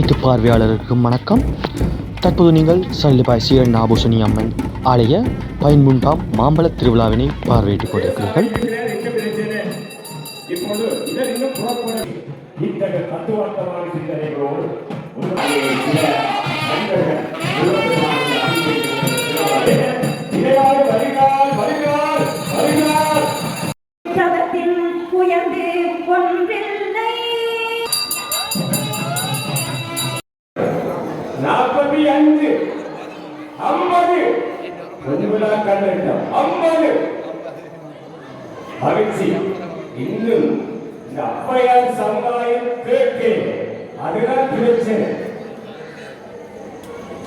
அனைத்து பார்வையாளருக்கும் வணக்கம். தற்போது நீங்கள் சல்லிபாய் சீரன் ஆபூசணி அம்மன் ஆலய பதிமூன்றாம் மாம்பழ திருவிழாவினை பார்வையிட்டுக் கொண்டிருக்கிறீர்கள். இப்போது இதன் ஐம்பது பொன்விழா கண்டிருந்தோம் ஐம்பது மகிழ்ச்சி இன்னும் இந்த அப்பையார் சமுதாயம் கேட்கு அதுதான் பிரச்சனை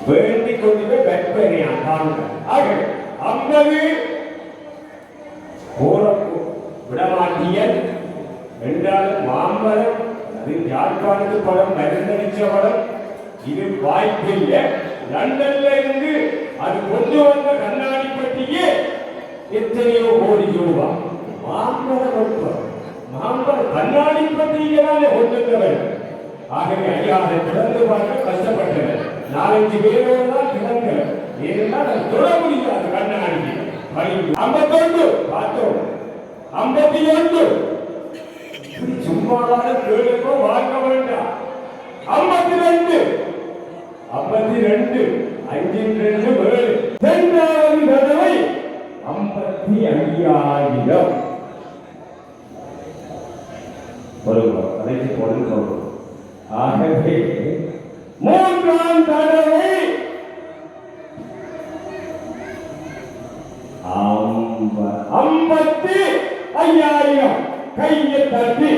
வேண்டிக் கொண்டு போய் வெப்பனையா தாங்க ஆக ஐம்பது போறப்பு விடமாட்டியல் என்றாலும் மாம்பழம் அது யாழ்ப்பாணத்து படம் மருந்தடிச்ச படம் இது வாய்ப்பு இல்லை லண்டன்ல இருந்து அது கொண்டு வந்த கண்ணாடி பட்டியே எத்தனையோ கோடி ரூபாய் மாம்பழம் வெப்பம் மாம்பழ கண்ணாடி பட்டியலாலே கொண்டிருந்தவர் ஆகவே ஐயா அதை திறந்து பார்க்க கஷ்டப்பட்டவர். நாலஞ்சு பேரோடு தான் திறந்தவர் ஏனென்றால் அது தொட முடியாது கண்ணாடி ஐம்பத்தொன்று. பார்த்தோம். ஐம்பத்தி ஒன்று சும்மாவான கேளுக்கோ வாங்க வேண்டாம். ஐம்பத்தி ரெண்டு ஐம்பத்தி ரெண்டு அஞ்சின் ரெண்டு ஏழு இரண்டாவது தடவை ஐம்பத்தி ஐயாயிரம். வருவோம் அனைத்து பொருள் சொல்றோம் ஆகவே மூன்றாம் தடவை ஐம்பத்தி ஐயாயிரம். கையை தட்டி.